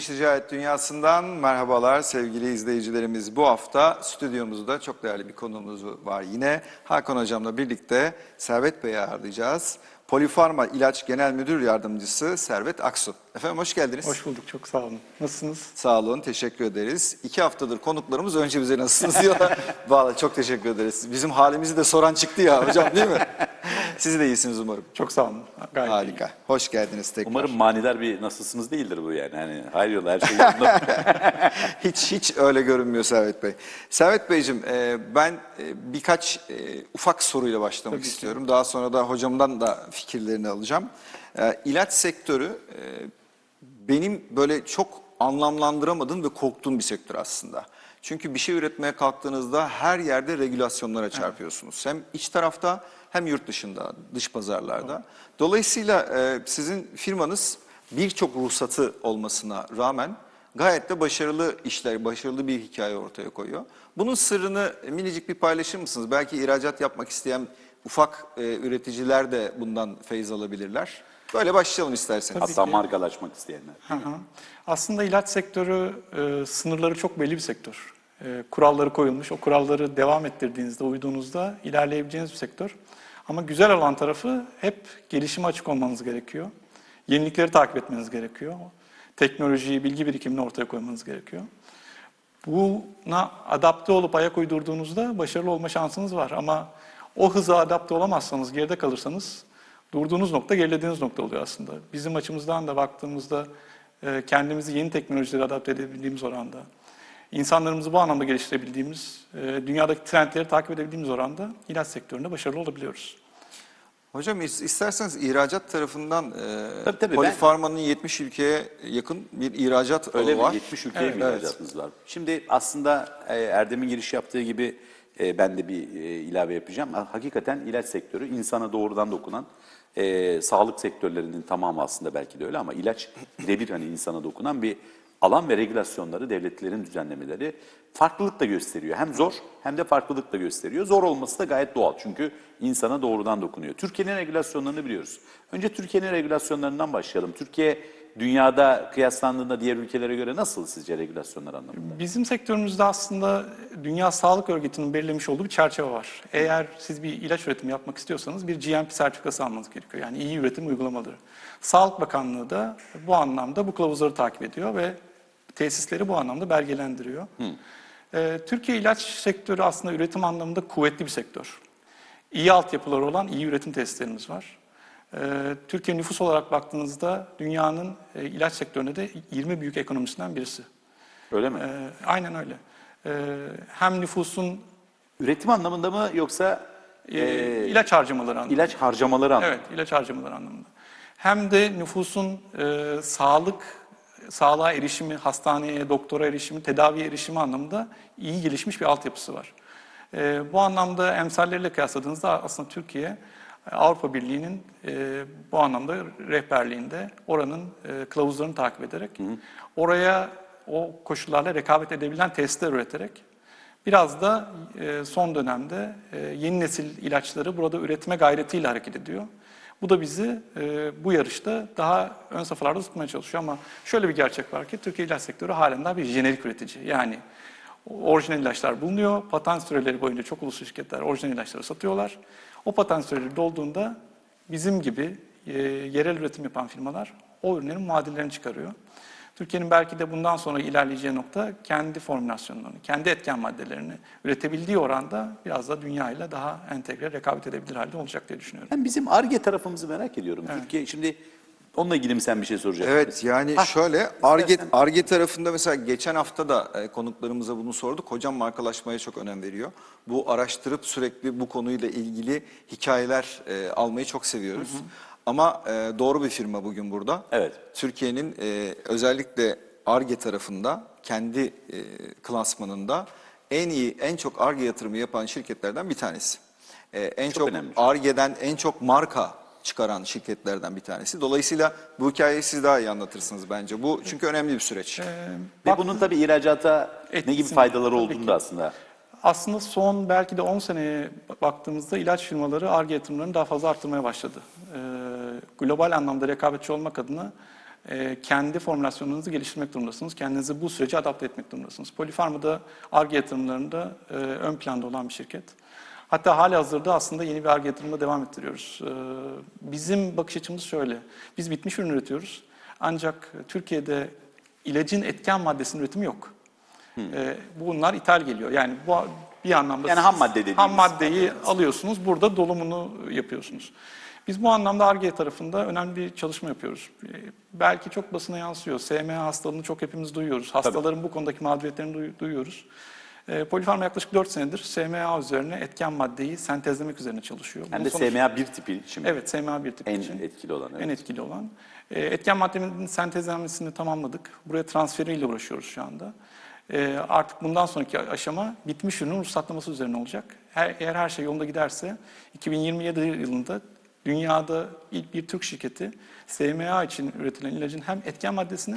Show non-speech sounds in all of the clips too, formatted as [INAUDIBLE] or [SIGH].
Dış ticaret dünyasından merhabalar sevgili izleyicilerimiz. Bu hafta stüdyomuzda çok değerli bir konuğumuz var yine. Hakan Hocam'la birlikte Servet Bey'i ağırlayacağız. Polifarma İlaç Genel Müdür Yardımcısı Servet Aksu. Efendim hoş geldiniz. Hoş bulduk, çok sağ olun. Nasılsınız? Sağ olun, teşekkür ederiz. İki haftadır konuklarımız önce bize nasılsınız diyorlar. [LAUGHS] Vallahi çok teşekkür ederiz. Bizim halimizi de soran çıktı ya hocam değil mi? Siz de iyisiniz umarım. Çok sağ olun. Gayet Harika. Hoş geldiniz tekrar. Umarım manidar bir nasılsınız değildir bu yani. Hani hayır yola her şey [LAUGHS] yolunda. Hiç hiç öyle görünmüyor Servet Bey. Servet Beyciğim e, ben e, birkaç e, ufak soruyla başlamak Tabii ki. istiyorum. Daha sonra da hocamdan da fikirlerini alacağım. İlaç sektörü benim böyle çok anlamlandıramadığım ve korktuğum bir sektör aslında. Çünkü bir şey üretmeye kalktığınızda her yerde regülasyonlara çarpıyorsunuz. Hem iç tarafta hem yurt dışında, dış pazarlarda. Dolayısıyla e, sizin firmanız birçok ruhsatı olmasına rağmen gayet de başarılı işler, başarılı bir hikaye ortaya koyuyor. Bunun sırrını minicik bir paylaşır mısınız? Belki ihracat yapmak isteyen ufak e, üreticiler de bundan feyz alabilirler. Böyle başlayalım isterseniz. Hatta markalaşmak isteyenler. Hı hı. Aslında ilaç sektörü e, sınırları çok belli bir sektör. E, kuralları koyulmuş, o kuralları devam ettirdiğinizde, uyduğunuzda ilerleyebileceğiniz bir sektör. Ama güzel olan tarafı hep gelişime açık olmanız gerekiyor. Yenilikleri takip etmeniz gerekiyor. Teknolojiyi, bilgi birikimini ortaya koymanız gerekiyor. Buna adapte olup ayak uydurduğunuzda başarılı olma şansınız var. Ama o hıza adapte olamazsanız, geride kalırsanız durduğunuz nokta gerilediğiniz nokta oluyor aslında. Bizim açımızdan da baktığımızda e, kendimizi yeni teknolojilere adapte edebildiğimiz oranda, insanlarımızı bu anlamda geliştirebildiğimiz, e, dünyadaki trendleri takip edebildiğimiz oranda ilaç sektöründe başarılı olabiliyoruz. Hocam is- isterseniz ihracat tarafından e, Tabii, tabii, Polifarma'nın 70 ülkeye yakın bir ihracat Öyle var. 70 ülkeye Evet, ihracatınız var? Şimdi aslında Erdem'in giriş yaptığı gibi ben de bir ilave yapacağım. Ha- Hakikaten ilaç sektörü insana doğrudan dokunan e, sağlık sektörlerinin tamamı aslında belki de öyle ama ilaç birebir hani insana dokunan bir alan ve regülasyonları, devletlerin düzenlemeleri farklılık da gösteriyor. Hem zor hem de farklılık da gösteriyor. Zor olması da gayet doğal çünkü insana doğrudan dokunuyor. Türkiye'nin regülasyonlarını biliyoruz. Önce Türkiye'nin regülasyonlarından başlayalım. Türkiye dünyada kıyaslandığında diğer ülkelere göre nasıl sizce regülasyonlar anlamında? Bizim sektörümüzde aslında Dünya Sağlık Örgütü'nün belirlemiş olduğu bir çerçeve var. Eğer siz bir ilaç üretimi yapmak istiyorsanız bir GMP sertifikası almanız gerekiyor. Yani iyi üretim uygulamaları. Sağlık Bakanlığı da bu anlamda bu kılavuzları takip ediyor ve tesisleri bu anlamda belgelendiriyor. Ee, Türkiye ilaç sektörü aslında üretim anlamında kuvvetli bir sektör. İyi altyapıları olan iyi üretim tesislerimiz var. Ee, Türkiye nüfus olarak baktığınızda dünyanın e, ilaç sektöründe de 20 büyük ekonomisinden birisi. Öyle mi? Ee, aynen öyle. Ee, hem nüfusun Üretim anlamında mı yoksa e, e, ilaç harcamaları anlamında. ilaç harcamaları anlamında? Evet, ilaç harcamaları anlamında. Hem de nüfusun e, sağlık, sağlığa erişimi, hastaneye, doktora erişimi, tedaviye erişimi anlamında iyi gelişmiş bir altyapısı var. E, bu anlamda emsalleriyle kıyasladığınızda aslında Türkiye Avrupa Birliği'nin e, bu anlamda rehberliğinde oranın e, kılavuzlarını takip ederek oraya o koşullarla rekabet edebilen testler üreterek Biraz da e, son dönemde e, yeni nesil ilaçları burada üretme gayretiyle hareket ediyor. Bu da bizi e, bu yarışta daha ön safhalarda tutmaya çalışıyor ama şöyle bir gerçek var ki Türkiye ilaç sektörü halen daha bir jenerik üretici. Yani orijinal ilaçlar bulunuyor, patent süreleri boyunca çok uluslu şirketler orijinal ilaçları satıyorlar. O patent süreleri dolduğunda bizim gibi e, yerel üretim yapan firmalar o ürünlerin muadillerini çıkarıyor. Türkiye'nin belki de bundan sonra ilerleyeceği nokta kendi formülasyonlarını, kendi etken maddelerini üretebildiği oranda biraz da dünyayla daha entegre, rekabet edebilir halde olacak diye düşünüyorum. Ben bizim ARGE tarafımızı merak ediyorum. Türkiye şimdi onunla ilgili mi sen bir şey soracaksın? Evet yani Ha, şöyle Arge Arge tarafında mesela geçen hafta da e, konuklarımıza bunu sorduk. Hocam markalaşmaya çok önem veriyor. Bu araştırıp sürekli bu konuyla ilgili hikayeler e, almayı çok seviyoruz. Ama e, doğru bir firma bugün burada. Evet. Türkiye'nin e, özellikle Arge tarafında kendi e, klasmanında en iyi en çok Arge yatırımı yapan şirketlerden bir tanesi. E, en çok. Arge'den en çok marka çıkaran şirketlerden bir tanesi. Dolayısıyla bu hikayeyi siz daha iyi anlatırsınız bence. Bu çünkü önemli bir süreç. Ve bunun tabii ihracata ne gibi Etkisini, faydaları tabii olduğunu ki. da aslında. Aslında son belki de 10 seneye baktığımızda ilaç firmaları ARGE yatırımlarını daha fazla arttırmaya başladı. Ee, global anlamda rekabetçi olmak adına e, kendi formülasyonunuzu geliştirmek durumundasınız. Kendinizi bu sürece adapte etmek durumundasınız. Polifarma'da ARGE yatırımlarında e, ön planda olan bir şirket. Hatta hali hazırda aslında yeni bir ARGE yatırımına devam ettiriyoruz. E, bizim bakış açımız şöyle. Biz bitmiş ürün üretiyoruz. Ancak Türkiye'de ilacın etken maddesinin üretimi yok. E, bunlar ithal geliyor. Yani bu bir anlamda Yani ham madde dediğimiz ham maddeyi alıyorsunuz, burada dolumunu yapıyorsunuz. Biz bu anlamda ARGE tarafında önemli bir çalışma yapıyoruz. Ee, Belki çok basına yansıyor. SMA hastalığını çok hepimiz duyuyoruz. Hastaların bu konudaki mağduriyetlerini duy- duyuyoruz. Ee, Polifarma yaklaşık 4 senedir SMA üzerine etken maddeyi sentezlemek üzerine çalışıyor. Hem de sonuç- SMA bir tipi şimdi. Evet, SMA bir tipi En için. etkili olan. Evet. En etkili olan. E, etken maddenin sentezlenmesini tamamladık. Buraya transferiyle uğraşıyoruz şu anda. E, artık bundan sonraki aşama bitmiş ürünün ruhsatlaması üzerine olacak. Her, eğer her şey yolunda giderse 2027 yılında dünyada ilk bir Türk şirketi SMA için üretilen ilacın hem etken maddesini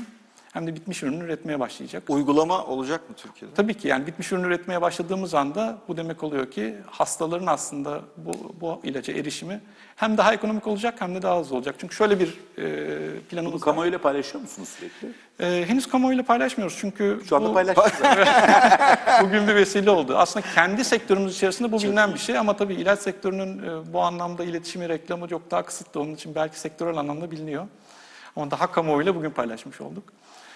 hem de bitmiş ürünü üretmeye başlayacak. Uygulama olacak mı Türkiye'de? Tabii ki yani bitmiş ürün üretmeye başladığımız anda bu demek oluyor ki hastaların aslında bu, bu ilaca erişimi hem daha ekonomik olacak hem de daha hızlı olacak. Çünkü şöyle bir e, Bunu planımız var. kamuoyuyla paylaşıyor musunuz sürekli? E, henüz kamuoyuyla paylaşmıyoruz çünkü Şu anda bu, paylaşıyoruz. [LAUGHS] [LAUGHS] bugün bir vesile oldu. Aslında kendi sektörümüz içerisinde bu bilinen bir şey ama tabii ilaç sektörünün e, bu anlamda iletişimi, reklamı çok daha kısıtlı. Onun için belki sektörel anlamda biliniyor. Ama daha kamuoyuyla bugün paylaşmış olduk.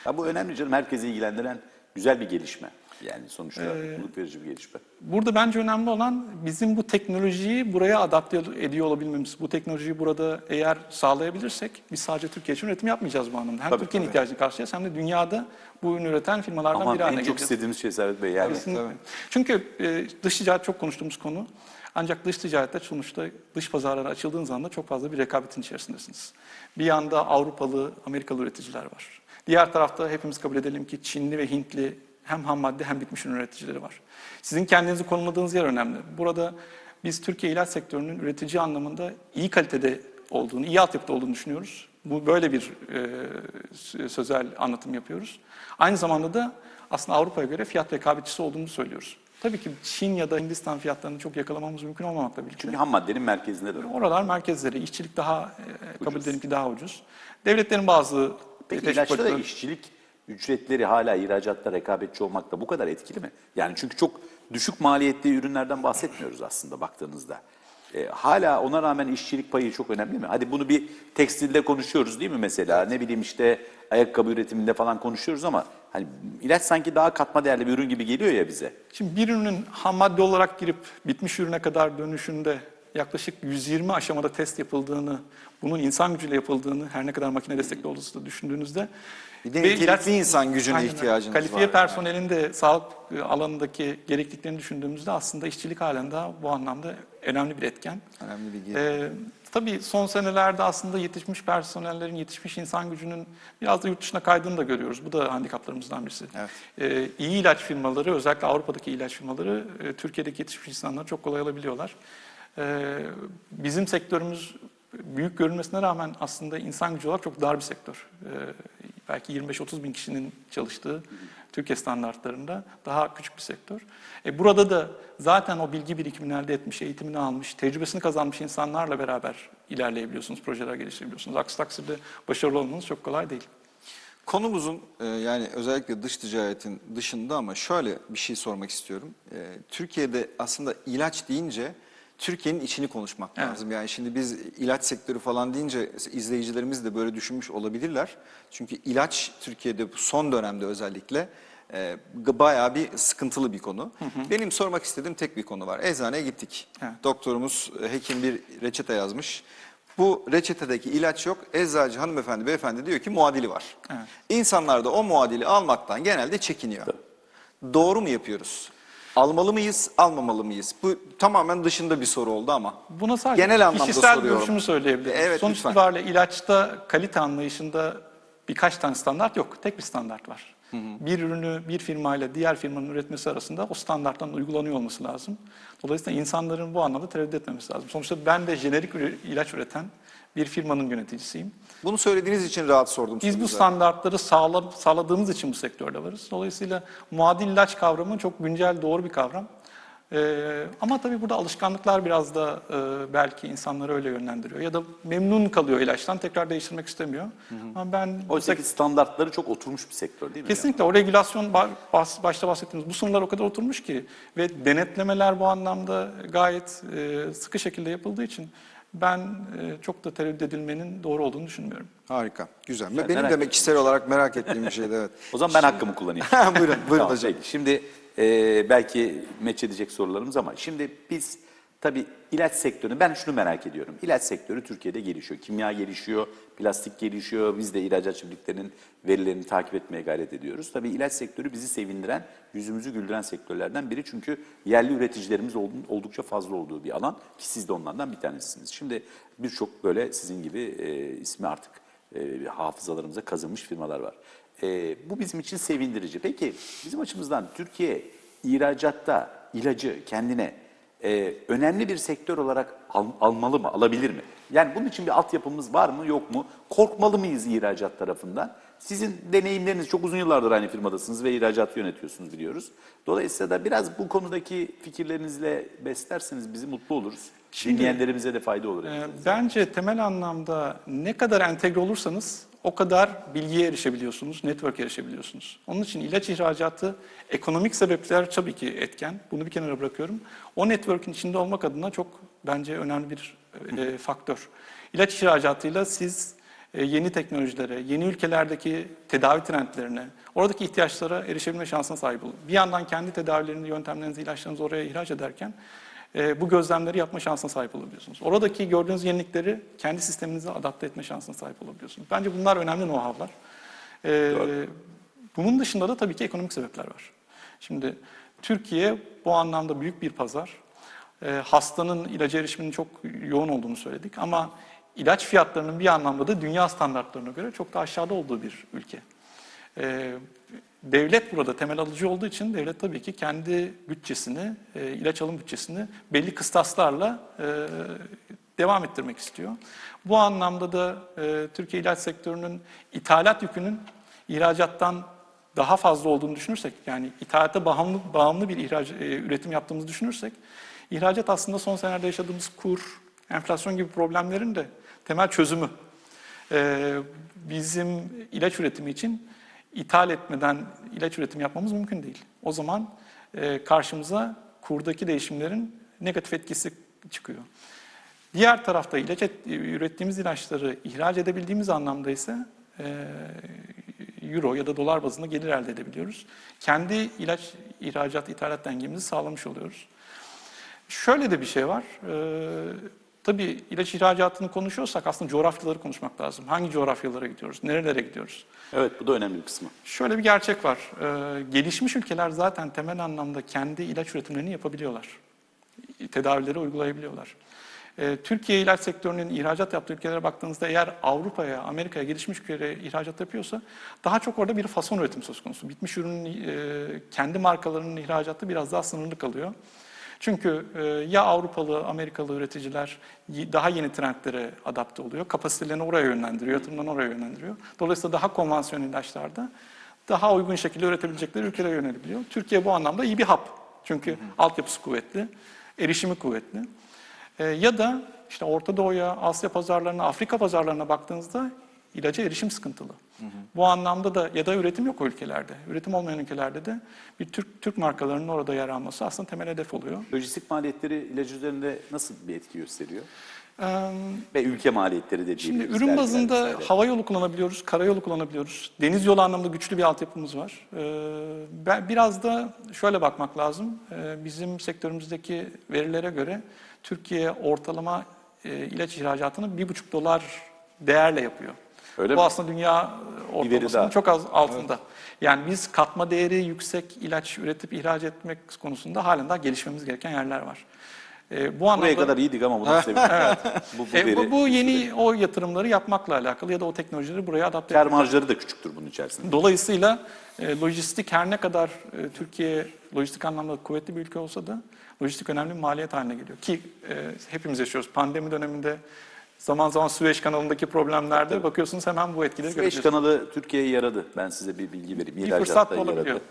Ha, bu önemli canım. Herkesi ilgilendiren güzel bir gelişme. Yani sonuçta Ee, mutluluk verici bir gelişme. Burada bence önemli olan bizim bu teknolojiyi buraya adapte ediyor olabilmemiz. Bu teknolojiyi burada eğer sağlayabilirsek biz sadece Türkiye için üretim yapmayacağız bu anlamda. Hem Türkiye'nin ihtiyacını karşılayacağız hem de dünyada bu ürünü üreten firmalardan Ama biri haline en çok geleceğiz. istediğimiz şey Servet Bey. Yani Kesinlikle. tabii. Çünkü e, dış ticaret çok konuştuğumuz konu. Ancak dış ticarette sonuçta dış pazarlara açıldığınız anda çok fazla bir rekabetin içerisindesiniz. Bir yanda Avrupalı, Amerikalı üreticiler var. Diğer tarafta hepimiz kabul edelim ki Çinli ve Hintli hem ham madde hem bitmiş ürün üreticileri var. Sizin kendinizi konumladığınız yer önemli. Burada biz Türkiye ilaç sektörünün üretici anlamında iyi kalitede olduğunu, iyi altyapıda olduğunu düşünüyoruz. Bu böyle bir e, sözel anlatım yapıyoruz. Aynı zamanda da aslında Avrupa'ya göre fiyat rekabetçisi olduğumuzu söylüyoruz. Tabii ki Çin ya da Hindistan fiyatlarını çok yakalamamız mümkün olmamakla birlikte. çünkü ham maddenin merkezinde de. Oralar merkezleri, işçilik daha, e, kabul edelim ki daha ucuz. Devletlerin bazı Peki teşvik ilaçta da işçilik ücretleri hala ihracatta rekabetçi olmakta bu kadar etkili mi? Yani çünkü çok düşük maliyetli ürünlerden bahsetmiyoruz aslında baktığınızda. E, hala ona rağmen işçilik payı çok önemli mi? Hadi bunu bir tekstilde konuşuyoruz değil mi mesela? Ne bileyim işte ayakkabı üretiminde falan konuşuyoruz ama hani ilaç sanki daha katma değerli bir ürün gibi geliyor ya bize. Şimdi bir ürünün ham madde olarak girip bitmiş ürüne kadar dönüşünde yaklaşık 120 aşamada test yapıldığını, bunun insan gücüyle yapıldığını her ne kadar makine destekli olduğunu da düşündüğünüzde Bir de nitelikli insan gücüne Aynen ihtiyacınız Kalifiye var. personelin de sağlık e, alanındaki gerekliliklerini düşündüğümüzde aslında işçilik halen daha bu anlamda önemli bir etken. Önemli bir Ee, tabii son senelerde aslında yetişmiş personellerin, yetişmiş insan gücünün biraz da yurt dışına kaydığını da görüyoruz. Bu da handikaplarımızdan birisi. Evet. Ee, iyi ilaç firmaları, özellikle Avrupa'daki ilaç firmaları e, Türkiye'deki yetişmiş insanları çok kolay alabiliyorlar. Ee, bizim sektörümüz büyük görünmesine rağmen aslında insan gücü olarak çok dar bir sektör. Ee, belki 25-30 bin kişinin çalıştığı Türkiye standartlarında daha küçük bir sektör. E, burada da zaten o bilgi birikimini elde etmiş, eğitimini almış, tecrübesini kazanmış insanlarla beraber ilerleyebiliyorsunuz, projeler geliştirebiliyorsunuz. Aksi takdirde başarılı olmanız çok kolay değil. Konumuzun e, yani özellikle dış ticaretin dışında ama şöyle bir şey sormak istiyorum. E, Türkiye'de aslında ilaç deyince Türkiye'nin içini konuşmak Evet. lazım. Yani şimdi biz ilaç sektörü falan deyince izleyicilerimiz de böyle düşünmüş olabilirler. Çünkü ilaç Türkiye'de son dönemde özellikle e, bayağı bir sıkıntılı bir konu. Benim sormak istediğim tek bir konu var. Eczaneye gittik. Evet. Doktorumuz, e, hekim bir reçete yazmış. Bu reçetedeki ilaç yok. Eczacı hanımefendi, beyefendi diyor ki muadili var. Evet. İnsanlar da o muadili almaktan genelde çekiniyor. Doğru mu yapıyoruz? Almalı mıyız, almamalı mıyız? Bu tamamen dışında bir soru oldu ama. Buna sadece Genel anlamda kişisel soruyorum. görüşümü söyleyebilirim. Evet, Sonuç lütfen. itibariyle ilaçta kalite anlayışında birkaç tane standart yok. Tek bir standart var. Bir ürünü bir firmayla diğer firmanın üretmesi arasında o standarttan uygulanıyor olması lazım. Dolayısıyla insanların bu anlamda tereddüt etmemesi lazım. Sonuçta ben de jenerik ilaç üreten bir firmanın yöneticisiyim. Bunu söylediğiniz için rahat sordum. Biz bu standartları sağla, sağladığımız için bu sektörde varız. Dolayısıyla muadil ilaç kavramı çok güncel, doğru bir kavram. Ee, ama tabii burada alışkanlıklar biraz da e, belki insanları öyle yönlendiriyor. Ya da memnun kalıyor ilaçtan tekrar değiştirmek istemiyor. Ama ben Oysa ki standartları çok oturmuş bir sektör değil mi? Kesinlikle o regülasyon ba- bas- başta bahsettiğimiz bu sınırlar o kadar oturmuş ki ve denetlemeler bu anlamda gayet e, sıkı şekilde yapıldığı için ben e, çok da tereddüt edilmenin doğru olduğunu düşünmüyorum. Harika, güzel. Güzel, Benim merak de kişisel olarak merak ettiğim bir şeydi evet. O zaman ben hakkımı kullanayım. [LAUGHS] buyurun, buyurun Tamam, hocam. peki. Şimdi e, belki meç edecek sorularımız ama şimdi biz tabii ilaç sektörünü ben şunu merak ediyorum. İlaç sektörü Türkiye'de gelişiyor. Kimya gelişiyor, plastik gelişiyor. Biz de ihracat çiftliklerinin verilerini takip etmeye gayret ediyoruz. Tabii ilaç sektörü bizi sevindiren, yüzümüzü güldüren sektörlerden biri. Çünkü yerli üreticilerimiz oldukça fazla olduğu bir alan ki siz de onlardan bir tanesiniz. Şimdi birçok böyle sizin gibi e, ismi artık e, hafızalarımıza kazınmış firmalar var. E, bu bizim için sevindirici. Peki bizim açımızdan Türkiye ihracatta ilacı kendine e, önemli bir sektör olarak al- almalı mı, alabilir mi? Yani bunun için bir altyapımız var mı, yok mu? Korkmalı mıyız ihracat tarafından? Sizin deneyimleriniz çok uzun yıllardır aynı firmadasınız ve ihracatı yönetiyorsunuz biliyoruz. Dolayısıyla da biraz bu konudaki fikirlerinizle beslerseniz bizi mutlu oluruz. Dinleyenlerimize de fayda olur. E, bence temel anlamda ne kadar entegre olursanız o kadar bilgiye erişebiliyorsunuz, network erişebiliyorsunuz. Onun için ilaç ihracatı ekonomik sebepler tabii ki etken. Bunu bir kenara bırakıyorum. O network'ün içinde olmak adına çok bence önemli bir e, faktör. İlaç ihracatıyla siz e, yeni teknolojilere, yeni ülkelerdeki tedavi trendlerine, oradaki ihtiyaçlara erişebilme şansına sahip olun. Bir yandan kendi tedavilerini, yöntemlerinizi, ilaçlarınızı oraya ihraç ederken e, bu gözlemleri yapma şansına sahip olabiliyorsunuz. Oradaki gördüğünüz yenilikleri kendi sisteminize adapte etme şansına sahip olabiliyorsunuz. Bence bunlar önemli know-how'lar. E, bunun dışında da tabii ki ekonomik sebepler var. Şimdi Türkiye bu anlamda büyük bir pazar. E, hastanın ilaca erişiminin çok yoğun olduğunu söyledik ama ilaç fiyatlarının bir anlamda da dünya standartlarına göre çok da aşağıda olduğu bir ülke. E, devlet burada temel alıcı olduğu için devlet tabii ki kendi bütçesini, e, ilaç alım bütçesini belli kıstaslarla e, devam ettirmek istiyor. Bu anlamda da e, Türkiye ilaç sektörünün ithalat yükünün ihracattan daha fazla olduğunu düşünürsek, yani ithalata bağımlı, bağımlı bir ihraç, e, üretim yaptığımızı düşünürsek, ihracat aslında son senelerde yaşadığımız kur, enflasyon gibi problemlerin de temel çözümü. Ee, bizim ilaç üretimi için ithal etmeden ilaç üretimi yapmamız mümkün değil. O zaman e, karşımıza kurdaki değişimlerin negatif etkisi çıkıyor. Diğer tarafta ilaç et- ürettiğimiz ilaçları ihraç edebildiğimiz anlamda ise e, euro ya da dolar bazında gelir elde edebiliyoruz. Kendi ilaç ihracat ithalat dengemizi sağlamış oluyoruz. Şöyle de bir şey var. Ee, tabii ilaç ihracatını konuşuyorsak aslında coğrafyaları konuşmak lazım. Hangi coğrafyalara gidiyoruz, nerelere gidiyoruz? Evet bu da önemli bir kısmı. Şöyle bir gerçek var. Ee, gelişmiş ülkeler zaten temel anlamda kendi ilaç üretimlerini yapabiliyorlar. Tedavileri uygulayabiliyorlar. Ee, Türkiye ilaç sektörünün ihracat yaptığı ülkelere baktığınızda eğer Avrupa'ya, Amerika'ya gelişmiş ülkelere ihracat yapıyorsa daha çok orada bir fason üretim söz konusu. Bitmiş ürünün e, kendi markalarının ihracatı biraz daha sınırlı kalıyor. Çünkü e, ya Avrupalı, Amerikalı üreticiler daha yeni trendlere adapte oluyor. Kapasitelerini oraya yönlendiriyor, yatırımlarını oraya yönlendiriyor. Dolayısıyla daha konvansiyonel ilaçlarda daha uygun şekilde üretebilecekleri ülkelere yönelebiliyor. Türkiye bu anlamda iyi bir hap. Çünkü altyapısı kuvvetli, erişimi kuvvetli. E, ya da işte Orta Doğu'ya, Asya pazarlarına, Afrika pazarlarına baktığınızda ilaca erişim sıkıntılı. Bu anlamda da ya da üretim yok o ülkelerde. Üretim olmayan ülkelerde de bir Türk Türk markalarının orada yer alması aslında temel hedef oluyor. Lojistik maliyetleri ilaç üzerinde nasıl bir etki gösteriyor? Ee, Ve ülke maliyetleri de Şimdi ürün bazında vesaire. hava yolu kullanabiliyoruz, karayolu kullanabiliyoruz. Deniz yolu anlamda güçlü bir altyapımız var. Ee, ben biraz da şöyle bakmak lazım. Ee, bizim sektörümüzdeki verilere göre Türkiye ortalama e, ilaç ihracatını bir buçuk dolar değerle yapıyor. Öyle Bu mi? aslında dünya e, ortalamasının çok az altında. Yani biz katma değeri yüksek ilaç üretip ihraç etmek konusunda halen daha gelişmemiz gereken yerler var. Ee, bu anlamda Buraya kadar iyiydik ama bunu [LAUGHS] seviyorum. bu, bu, e, veri, bu, bu yeni o yatırımları yapmakla alakalı ya da o teknolojileri buraya adapte kar etmek. marjları da küçüktür bunun içerisinde. Dolayısıyla e, lojistik her ne kadar e, Türkiye lojistik anlamda kuvvetli bir ülke olsa da lojistik önemli bir maliyet haline geliyor. Ki e, hepimiz yaşıyoruz. Pandemi döneminde zaman zaman Süveyş kanalındaki problemlerde bakıyorsunuz hemen bu etkileri Süveyş görüyorsunuz. kanalı Türkiye'ye yaradı. Ben size bir bilgi vereyim. Bir fırsat olabiliyor. yaradı.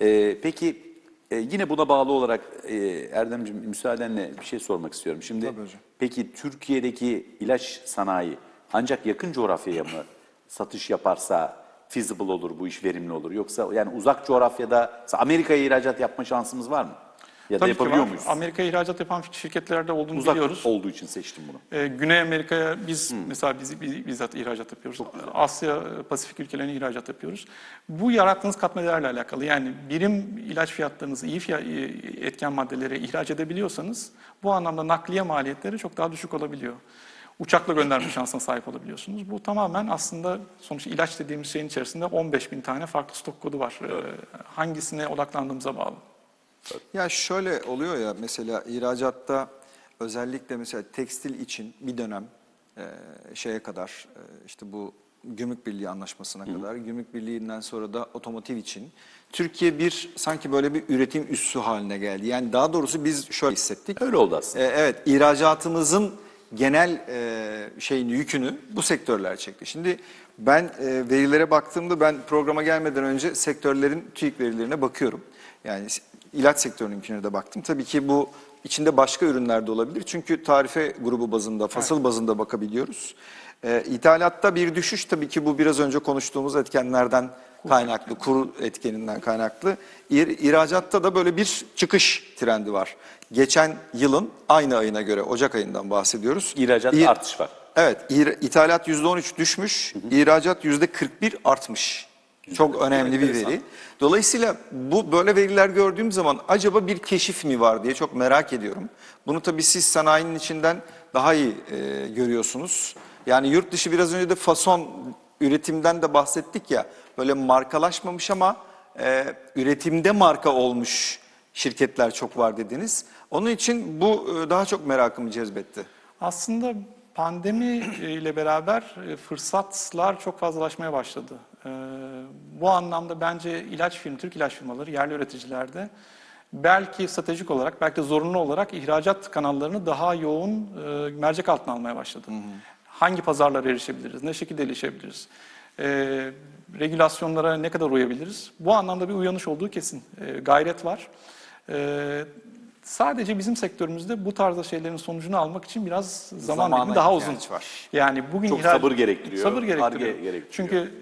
Ee, peki e, yine buna bağlı olarak e, Erdemciğim müsaadenle bir şey sormak istiyorum. Şimdi Tabii hocam. peki Türkiye'deki ilaç sanayi ancak yakın coğrafyaya mı satış yaparsa feasible olur, bu iş verimli olur? Yoksa yani uzak coğrafyada mesela Amerika'ya ihracat yapma şansımız var mı? Ya da Tabii ki yapabiliyor var. muyuz? Amerika'ya ihracat yapan şirketlerde olduğunu Uzak biliyoruz. olduğu için seçtim bunu. Ee, Güney Amerika'ya biz mesela biz, biz- bizzat ihracat yapıyoruz. Asya, Pasifik ülkelerine ihracat yapıyoruz. Bu yarattığınız katma değerle alakalı. Yani birim ilaç fiyatlarınızı iyi fiyat, etken maddelere ihraç edebiliyorsanız bu anlamda nakliye maliyetleri çok daha düşük olabiliyor. Uçakla gönderme [CLEARS THROAT] şansına sahip olabiliyorsunuz. Bu tamamen aslında sonuçta ilaç dediğimiz şeyin içerisinde 15 bin tane farklı stok kodu var. Ee, Hangisine odaklandığımıza bağlı. Ya şöyle oluyor ya mesela ihracatta özellikle mesela tekstil için bir dönem e, şeye kadar e, işte bu Gümrük Birliği anlaşmasına kadar Gümrük Birliği'nden sonra da otomotiv için Türkiye bir sanki böyle bir üretim üssü haline geldi. Yani daha doğrusu biz şöyle hissettik. Öyle oldu aslında. E, evet ihracatımızın genel e, şeyin yükünü bu sektörler çekti. Şimdi ben e, verilere baktığımda ben programa gelmeden önce sektörlerin TÜİK verilerine bakıyorum. Yani ilaç sektörününkine de baktım. Tabii ki bu içinde başka ürünler de olabilir. Çünkü tarife grubu bazında, fasıl bazında bakabiliyoruz. E, ithalatta bir düşüş tabii ki bu biraz önce konuştuğumuz etkenlerden kaynaklı, kur etkeninden kaynaklı. İhr, ihracatta da böyle bir çıkış trendi var. Geçen yılın aynı ayına göre, Ocak ayından bahsediyoruz. İhracatta İh- artış var. Evet, İhr- ithalat %13 düşmüş, ihracat %41 artmış. Çok önemli bir veri. Dolayısıyla bu böyle veriler gördüğüm zaman acaba bir keşif mi var diye çok merak ediyorum. Bunu tabii siz sanayinin içinden daha iyi e, görüyorsunuz. Yani yurt dışı biraz önce de fason üretimden de bahsettik ya. Böyle markalaşmamış ama e, üretimde marka olmuş şirketler çok var dediniz. Onun için bu e, daha çok merakımı cezbetti. Aslında pandemi ile beraber e, fırsatlar çok fazlalaşmaya başladı. Ee, Bu anlamda bence ilaç firma, Türk ilaç firmaları, yerli üreticilerde belki stratejik olarak, belki de zorunlu olarak ihracat kanallarını daha yoğun e, mercek altına almaya başladı. Hangi pazarlara erişebiliriz, ne şekilde erişebiliriz, e, regülasyonlara ne kadar uyabiliriz? Bu anlamda bir uyanış olduğu kesin. E, gayret var. E, Sadece bizim sektörümüzde bu tarzda şeylerin sonucunu almak için biraz zaman Zamana dilimi daha uzun. ihtiyaç var. Yani bugün Çok sabır gerektiriyor, Sabır arge gerektiriyor. Çünkü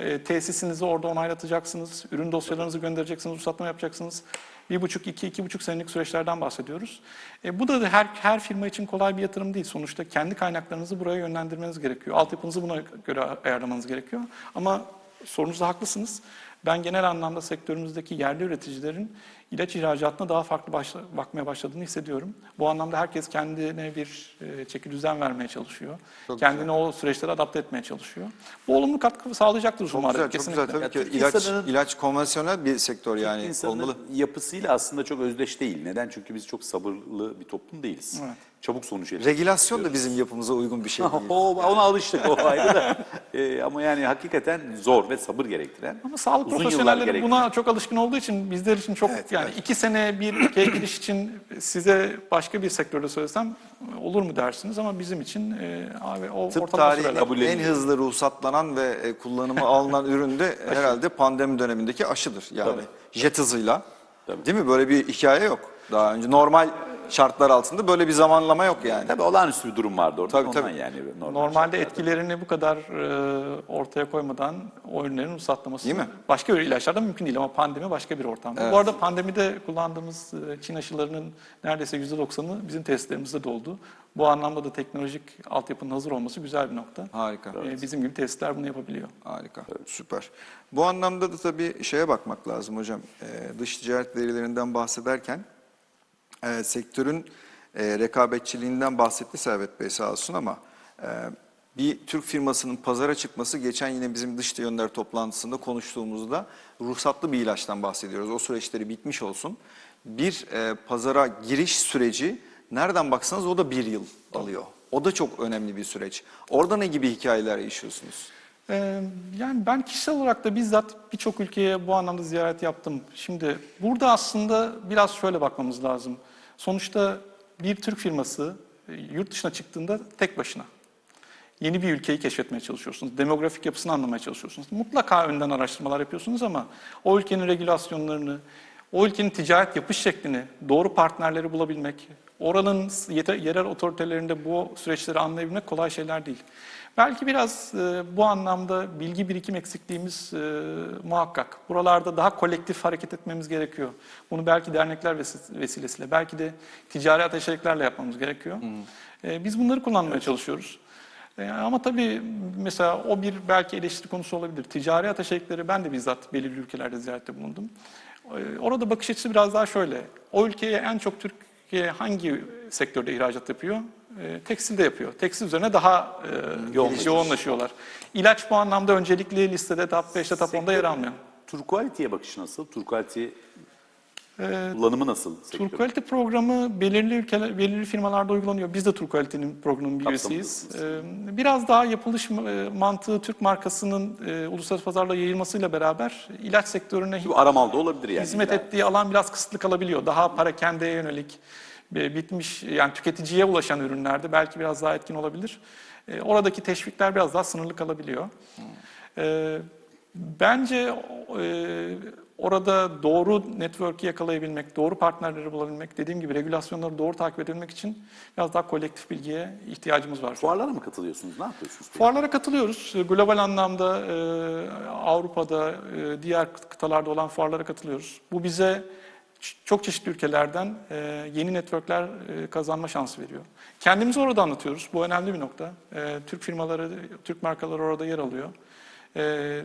e, tesisinizi orada onaylatacaksınız, ürün dosyalarınızı göndereceksiniz, ruhsatlama yapacaksınız. Bir buçuk, iki, iki buçuk senelik süreçlerden bahsediyoruz. E, bu da her, her firma için kolay bir yatırım değil. Sonuçta kendi kaynaklarınızı buraya yönlendirmeniz gerekiyor. Altyapınızı buna göre ayarlamanız gerekiyor. Ama sorunuzda haklısınız. Ben genel anlamda sektörümüzdeki yerli üreticilerin ilaç ihracatına daha farklı başla- bakmaya başladığını hissediyorum. Bu anlamda herkes kendine bir e, çeki düzen vermeye çalışıyor. kendini o süreçlere adapte etmeye çalışıyor. Bu olumlu katkı sağlayacaktır Çok umarım. güzel, çok güzel. Tabii Ya ki Türk ilaç, insanının- ilaç konvansiyonel bir sektör yani İnsanın olmalı. yapısıyla aslında çok özdeş değil. Neden? Çünkü biz çok sabırlı bir toplum değiliz. Evet. Çabuk sonuç elde Regülasyon da bizim yapımıza uygun bir şey [LAUGHS] değil. o, ona alıştık o ayrı da. Ee, [LAUGHS] ama yani hakikaten zor ve sabır gerektiren. Ama sağlık uzun yıllar profesyonelleri buna çok alışkın olduğu için bizler için çok Evet, yani evet. iki sene bir [CLEARS THROAT] ülkeye giriş için size başka bir sektörde söylesem olur mu dersiniz ama bizim için e, abi o Tıp kabul en hızlı ruhsatlanan ve e, kullanıma [LAUGHS] alınan ürün de herhalde pandemi dönemindeki aşıdır. Yani Tabii. jet hızıyla. Tabii. Değil mi? Böyle bir hikaye yok. Daha önce normal şartlar altında böyle bir zamanlama yok yani. Tabii olağanüstü bir durum vardı orada. Tabii, Ondan tabii. yani normal Normalde şartlarda. etkilerini bu kadar e, ortaya koymadan o ürünlerin ruhsatlaması Değil mi? başka bir ilaçlarda mümkün değil ama pandemi başka bir ortam. Bu arada pandemide kullandığımız e, Çin aşılarının neredeyse %90'ı bizim testlerimizde de oldu. Bu anlamda da teknolojik altyapının hazır olması güzel bir nokta. Harika. E, Bizim gibi testler bunu yapabiliyor. Harika, süper. Bu anlamda da tabii şeye bakmak lazım hocam. Ee, dış ticaret verilerinden bahsederken e, sektörün e, rekabetçiliğinden bahsetti Servet Bey sağ olsun ama e, bir Türk firmasının pazara çıkması geçen yine bizim dış yönler toplantısında konuştuğumuzda ruhsatlı bir ilaçtan bahsediyoruz. O süreçleri bitmiş olsun. Bir e, pazara giriş süreci nereden baksanız o da bir yıl alıyor. O da çok önemli bir süreç. Orada ne gibi hikayeler yaşıyorsunuz? Ee, Yani ben kişisel olarak da bizzat birçok ülkeye bu anlamda ziyaret yaptım. Şimdi burada aslında biraz şöyle bakmamız lazım. Sonuçta bir Türk firması e, yurt dışına çıktığında tek başına. Yeni bir ülkeyi keşfetmeye çalışıyorsunuz. Demografik yapısını anlamaya çalışıyorsunuz. Mutlaka önden araştırmalar yapıyorsunuz ama o ülkenin regülasyonlarını, o ülkenin ticaret yapış şeklini, doğru partnerleri bulabilmek, oranın yerel otoritelerinde bu süreçleri anlayabilmek kolay şeyler değil. Belki biraz e, bu anlamda bilgi birikim eksikliğimiz e, muhakkak. Buralarda daha kolektif hareket etmemiz gerekiyor. Bunu belki dernekler vesi- vesilesiyle, belki de ticari ateşeliklerle yapmamız gerekiyor. E, biz bunları kullanmaya çalışıyoruz. E, ama tabii mesela o bir belki eleştiri konusu olabilir. Ticari ateşelikleri ben de bizzat belirli ülkelerde ziyarette bulundum. E, orada bakış açısı biraz daha şöyle. O ülkeye en çok Türkiye hangi sektörde ihracat yapıyor? E, tekstilde yapıyor. Tekstil üzerine daha e, yoğunlaşıyorlar. İlaç bu anlamda öncelikli listede top 5'te top 10'da yer almıyor. Tur Quality'ye bakışı nasıl? Tur Quality Ee, kullanımı nasıl? Tur sektörün? Quality programı belirli ülkeler, belirli firmalarda uygulanıyor. Biz de Tur Quality'nin programının bir üyesiyiz. Ee, Biraz daha yapılış e, mantığı Türk markasının e, uluslararası pazarla yayılmasıyla beraber ilaç sektörüne Bu aramalda olabilir yani. hizmet ettiği alan biraz kısıtlı kalabiliyor. Daha parakendeye yönelik e, bitmiş yani tüketiciye ulaşan ürünlerde belki biraz daha etkin olabilir. E, Oradaki teşvikler biraz daha sınırlı kalabiliyor. E, Bence e, orada doğru network'i yakalayabilmek, doğru partnerleri bulabilmek, dediğim gibi regülasyonları doğru takip edebilmek için biraz daha kolektif bilgiye ihtiyacımız var. Fuarlara mı katılıyorsunuz? Ne yapıyorsunuz? Fuarlara katılıyoruz. Global anlamda e, Avrupa'da, e, diğer kıtalarda olan fuarlara katılıyoruz. Bu bize çok çeşitli ülkelerden e, yeni networkler e, kazanma şansı veriyor. Kendimizi orada anlatıyoruz. Bu önemli bir nokta. E, Türk firmaları, Türk markaları orada yer alıyor. E,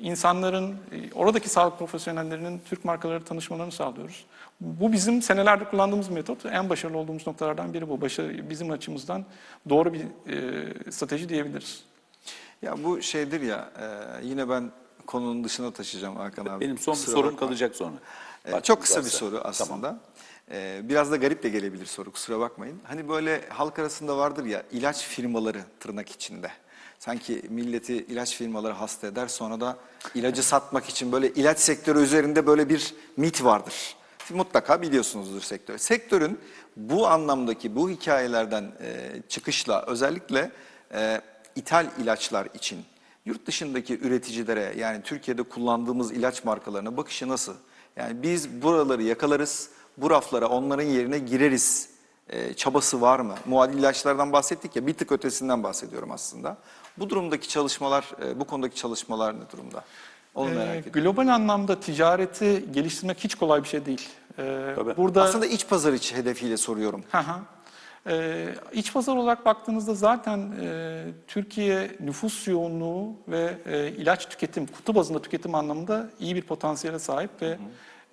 insanların, oradaki sağlık profesyonellerinin Türk markaları tanışmalarını sağlıyoruz. Bu bizim senelerde kullandığımız metot. En başarılı olduğumuz noktalardan biri bu. Başarı, bizim açımızdan doğru bir e, strateji diyebiliriz. Ya bu şeydir ya e, yine ben konunun dışına taşıyacağım Hakan abi. Benim son bir sorum bakma. kalacak sonra. E, Vaktiniz çok kısa bir soru aslında. Tamam. E, biraz da garip de gelebilir soru kusura bakmayın. Hani böyle halk arasında vardır ya ilaç firmaları tırnak içinde. Sanki milleti ilaç firmaları hasta eder sonra da ilacı satmak için böyle ilaç sektörü üzerinde böyle bir mit vardır. Siz mutlaka biliyorsunuzdur sektörü. Sektörün bu anlamdaki bu hikayelerden e, çıkışla özellikle e, ithal ilaçlar için yurt dışındaki üreticilere yani Türkiye'de kullandığımız ilaç markalarına bakışı nasıl? Yani biz buraları yakalarız, bu raflara onların yerine gireriz e, çabası var mı? Muadil ilaçlardan bahsettik ya bir tık ötesinden bahsediyorum aslında. Bu durumdaki çalışmalar, e, bu konudaki çalışmalar ne durumda? Onu merak Ee, ediyorum. global anlamda ticareti geliştirmek hiç kolay bir şey değil. Ee, Tabii. burada Aslında iç pazar içi hedefiyle soruyorum. Hı hı. Ee, iç pazar olarak baktığınızda zaten e, Türkiye nüfus yoğunluğu ve e, ilaç tüketim, kutu bazında tüketim anlamında iyi bir potansiyele sahip ve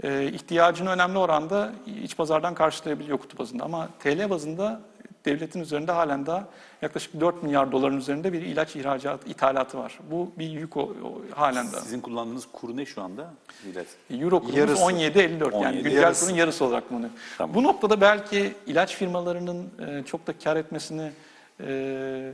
e, ihtiyacını önemli oranda iç pazardan karşılayabiliyor kutu bazında. Ama TL bazında devletin üzerinde halen daha yaklaşık 4 milyar doların üzerinde bir ilaç ihracat, ithalatı var. Bu bir yük o, o, halen daha. Sizin kullandığınız kur ne şu anda? İlaç. Euro kurumuz Yarısı. 17.54 yani 17, güncel yarısı. kurun yarısı olarak bunu. Tamam. Bu noktada belki ilaç firmalarının e, çok da kar etmesini e,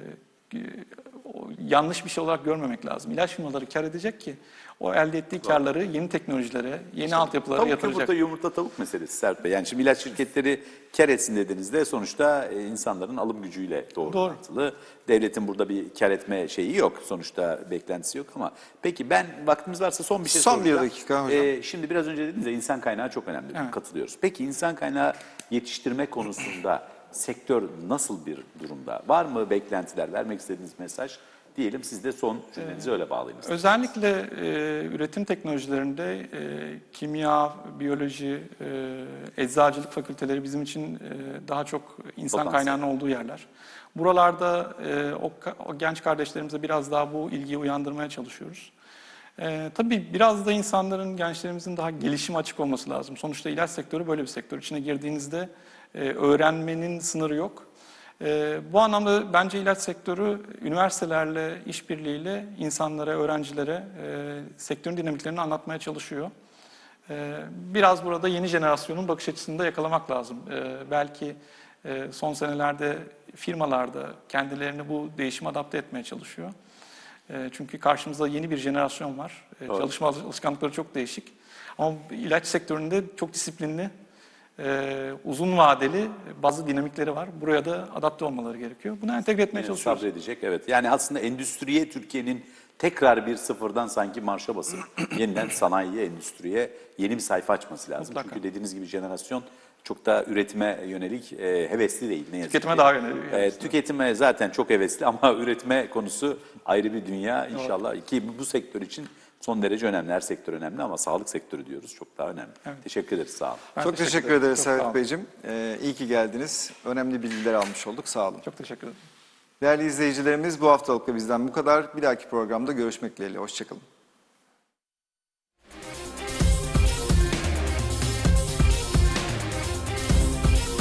yanlış bir şey olarak görmemek lazım. İlaç firmaları kar edecek ki o elde ettiği karları yeni teknolojilere, yeni altyapılara Tavuk yatıracak. yumurta yumurta tavuk meselesi Serp Bey. Yani şimdi ilaç şirketleri kar etsin dediğinizde sonuçta e, insanların alım gücüyle doğru, Doğru. orantılı. Devletin burada bir kar etme şeyi yok. Sonuçta beklentisi yok ama peki ben vaktimiz varsa son bir şey Son bir soracağım. dakika hocam. E, şimdi biraz önce dediniz ya insan kaynağı çok önemli. Evet. Katılıyoruz. Peki insan kaynağı yetiştirme konusunda sektör nasıl bir durumda? Var mı beklentiler? Vermek istediğiniz mesaj? Diyelim siz de son cümlenizi öyle bağlayınız. Özellikle e, üretim teknolojilerinde e, kimya, biyoloji, e, eczacılık fakülteleri bizim için e, daha çok insan Potansiyel. kaynağının olduğu yerler. Buralarda e, o, o genç kardeşlerimize biraz daha bu ilgiyi uyandırmaya çalışıyoruz. E, tabii biraz da insanların, gençlerimizin daha gelişime açık olması lazım. Sonuçta ilaç sektörü böyle bir sektör. İçine girdiğinizde öğrenmenin sınırı yok. Ee, bu anlamda bence ilaç sektörü üniversitelerle, işbirliğiyle insanlara, öğrencilere e, sektörün dinamiklerini anlatmaya çalışıyor. Ee, biraz burada yeni jenerasyonun bakış açısını da yakalamak lazım. Ee, belki e, son senelerde firmalarda kendilerini bu değişime adapte etmeye çalışıyor. Ee, çünkü karşımızda yeni bir jenerasyon var. Ee, Doğru. çalışma alışkanlıkları çok değişik. Ama ilaç sektöründe çok disiplinli, e, uzun vadeli bazı dinamikleri var. Buraya da adapte olmaları gerekiyor. Buna entegre etmeye Yani çalışıyoruz. Sabredecek evet. Yani aslında endüstriye Türkiye'nin tekrar bir sıfırdan sanki marşa basıp [CLEARS THROAT] yeniden sanayiye, endüstriye yeni bir sayfa açması lazım. Mutlaka. Çünkü dediğiniz gibi jenerasyon çok da üretime yönelik e, hevesli değil ne yazık Tüketime ki. daha yönelik. E, tüketime zaten çok hevesli [LAUGHS] ama üretme konusu ayrı bir dünya inşallah. Ki bu, bu sektör için son derece önemli. Her sektör önemli ama sağlık sektörü diyoruz çok daha önemli. Teşekkür ederiz sağ olun. Ben Çok teşekkür, ederim. ederiz olun. Beyciğim. Ee, iyi ki geldiniz. Önemli bilgiler almış olduk. Sağ olun. Çok teşekkür ederim. Değerli izleyicilerimiz bu haftalık da bizden bu kadar. Bir dahaki programda görüşmek dileğiyle. Hoşçakalın.